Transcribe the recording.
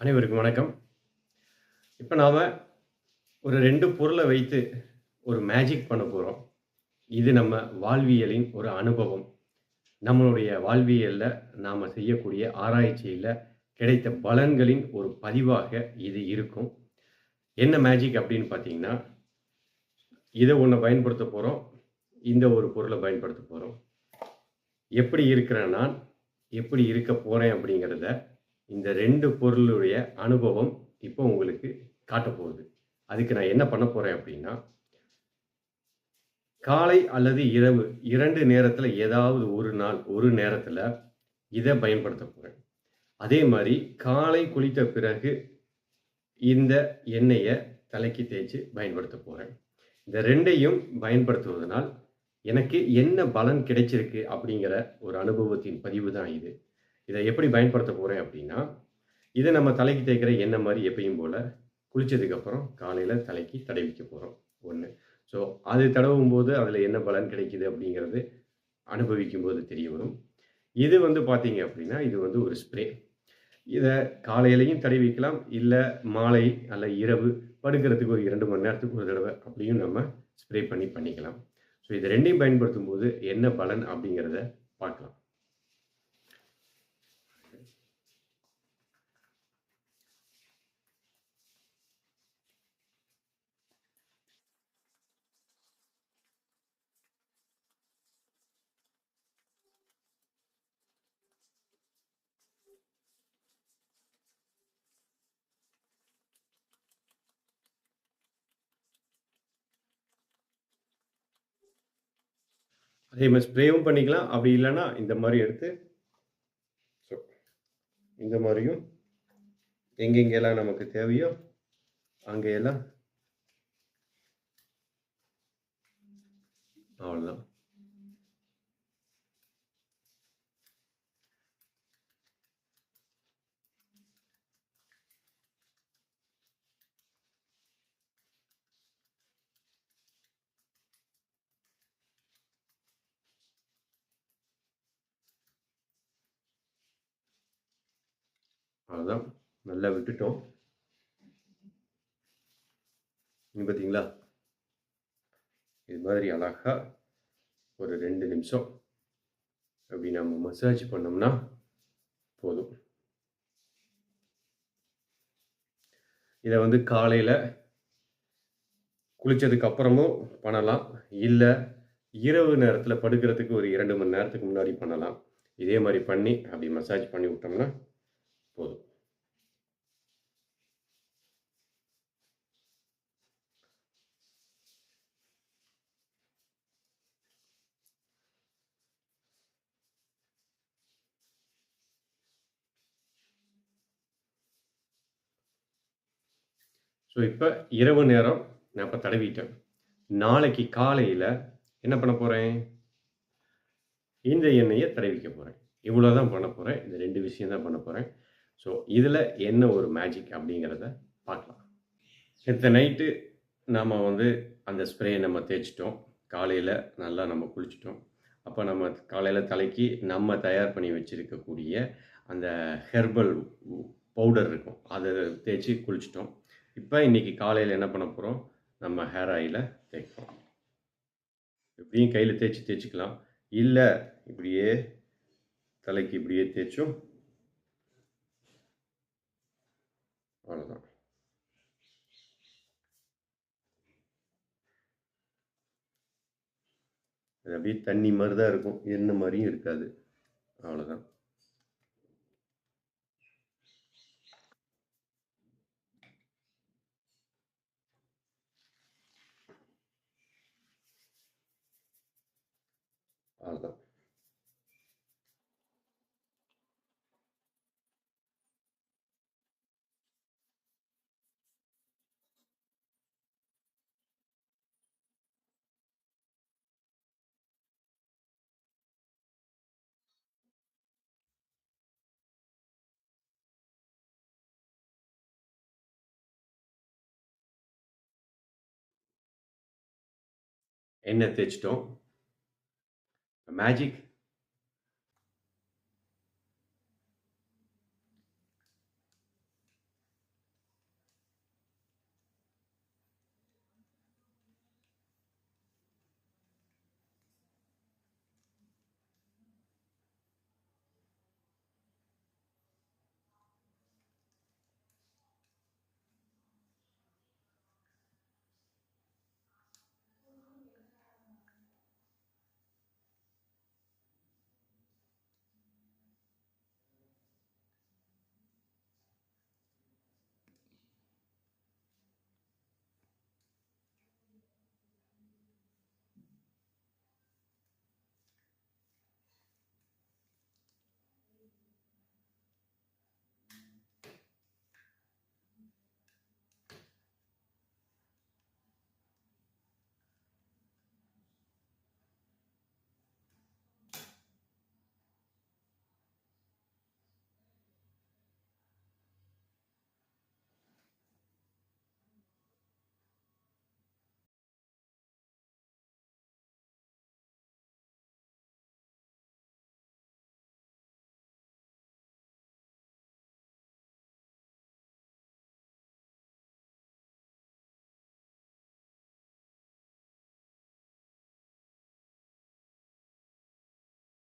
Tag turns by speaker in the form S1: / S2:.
S1: அனைவருக்கும் வணக்கம். இப்போ நாம் ஒரு ரெண்டு பொருளை வைத்து ஒரு மேஜிக் பண்ண போகிறோம் இது நம்ம வாழ்வியலின் ஒரு அனுபவம். நம்மளுடைய வாழ்வியலில் நாம் செய்யக்கூடிய ஆராய்ச்சியில் கிடைத்த பலன்களின் ஒரு பதிவாக இது இருக்கும். என்ன மேஜிக் அப்படின்னு பார்த்தீங்கன்னா, இதை ஒன்று பயன்படுத்த போகிறோம் இந்த ஒரு பொருளை பயன்படுத்தப் போகிறோம் எப்படி இருக்கிற நான், எப்படி இருக்க போகிறேன் அப்படிங்கிறத, இந்த ரெண்டு பொருளுடைய அனுபவம் இப்போ உங்களுக்கு காட்டப் போகுது. அதுக்கு நான் என்ன பண்ணப் போகிறேன் அப்படின்னா காலை அல்லது இரவு இரண்டு நேரத்தில் ஏதாவது ஒரு நாள், ஒரு நேரத்தில் இதை பயன்படுத்தப் போகிறேன் அதே மாதிரி காலை குளித்த பிறகு இந்த எண்ணெயை தலைக்கு தேய்ச்சு பயன்படுத்தப் போகிறேன் இந்த ரெண்டையும் பயன்படுத்துவதனால் எனக்கு என்ன பலன் கிடைச்சிருக்கு அப்படிங்கிற ஒரு அனுபவத்தின் பதிவு தான் இது. இதை எப்படி பயன்படுத்தப் போகிறேன் அப்படின்னா, இதை நம்ம தலைக்கு தேய்க்கிற எண்ணெய் மாதிரி எப்பயும் போல் குளித்ததுக்கப்புறம் காலையில் தலைக்கு தடவிக்க போகிறோம் ஒன்று ஸோ அது தடவும்போது அதில் என்ன பலன் கிடைக்கிது அப்படிங்கிறது அனுபவிக்கும் போது தெரிய வரும். இது வந்து பார்த்தீங்க அப்படின்னா, இது வந்து ஒரு ஸ்ப்ரே. இதை காலையிலையும் தடவிக்கலாம். இல்லை மாலை அல்ல இரவு படுக்கிறதுக்கு ஒரு இரண்டு மணி நேரத்துக்கு ஒரு தடவை அப்படியும் நம்ம ஸ்ப்ரே பண்ணி பண்ணிக்கலாம். ஸோ இது 2யும் பயன்படுத்தும்போது என்ன பலன் அப்படிங்கிறத பார்க்கலாம். அதே மாதிரி ஸ்ப்ரேவும் பண்ணிக்கலாம். அப்படி இல்லைன்னா இந்த மாதிரி எடுத்து ஸோ இந்த மாதிரியும் எங்கெங்கெல்லாம் நமக்கு தேவையோ அங்கேயெல்லாம் அவ்வளோதான் அவ்வளோதான் நல்லா விட்டுட்டோம். இங்க பார்த்தீங்களா? இது மாதிரி அழகா ஒரு ரெண்டு நிமிஷம் அப்படி நம்ம மசாஜ் பண்ணோம்னா போதும். இத வந்து காலையில குளிச்சதுக்கு அப்புறமும் பண்ணலாம். இல்ல இரவு நேரத்தில் படுக்கிறதுக்கு ஒரு இரண்டு மணி நேரத்துக்கு முன்னாடி பண்ணலாம். இதே மாதிரி பண்ணி அப்படி மசாஜ் பண்ணி விட்டோம்னா போதும். ஸோ இப்ப இரவு நேரம் நான் இப்போ தடவிட்டேன். நாளைக்கு காலையில என்ன பண்ண போறேன்? இந்த எண்ணெயை தடவிக்க போறேன். இவ்வளோ தான் பண்ண போறேன். இந்த ரெண்டு விஷயம் தான் பண்ண போறேன். ஸோ இதில் என்ன ஒரு மேஜிக் அப்படிங்கிறத பார்க்கலாம். நேத்து நைட்டு நாம் வந்து அந்த ஸ்ப்ரேயை நம்ம தேய்ச்சிட்டோம் காலையில் நல்லா நம்ம குளிச்சுட்டோம். அப்போ நம்ம காலையில் தலைக்கு நம்ம தயார் பண்ணி வச்சுருக்கக்கூடிய அந்த ஹெர்பல் பவுடர் இருக்கும். அதை தேய்ச்சி குளிச்சுட்டோம். இப்போ இன்னைக்கு காலையில் என்ன பண்ண போகிறோம் நம்ம ஹேர் ஆயில தேய்க்க எப்படியும் இப்படியும் தேய்ச்சி தேய்ச்சிக்கலாம் இல்லை இப்படியே தலைக்கு இப்படியே தேய்ச்சும் அவ்வளதான். அது அப்படியே தண்ணி மாதிரி தான் இருக்கும். எண்ணெய் மாதிரியும் இருக்காது. அவ்வளோதான் அவ்வளோதான் எண்ணெய் தேய்ச்சிட்டோம். மேஜிக்